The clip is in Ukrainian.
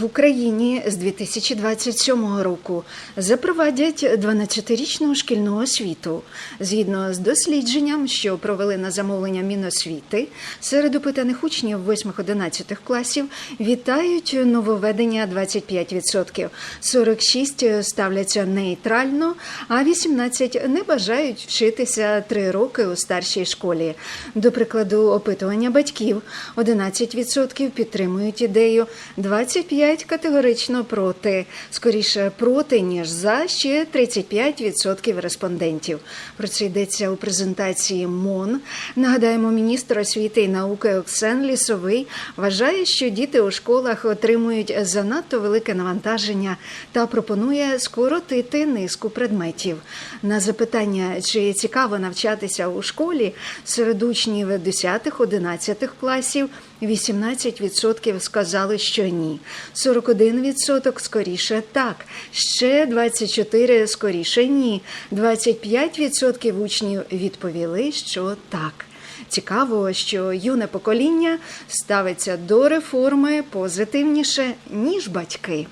В Україні з 2027 року запровадять 12-річну шкільну освіту. Згідно з дослідженням, що провели на замовлення Міносвіти, серед опитаних учнів 8-11 класів вітають нововведення 25%, 46% ставляться нейтрально, а 18% не бажають вчитися 3 роки у старшій школі. До прикладу, опитування батьків 11% підтримують ідею, 25% категорично проти. Скоріше проти, ніж за, ще 35% респондентів. Про це йдеться у презентації МОН. Нагадаємо, міністр освіти і науки Оксен Лісовий вважає, що діти у школах отримують занадто велике навантаження та пропонує скоротити низку предметів. На запитання, чи цікаво навчатися у школі серед учнів 10-11 класів, 18% сказали, що ні. 41% скоріше так. Ще 24% скоріше ні. 25% учнів відповіли, що так. Цікаво, що юне покоління ставиться до реформи позитивніше, ніж батьки.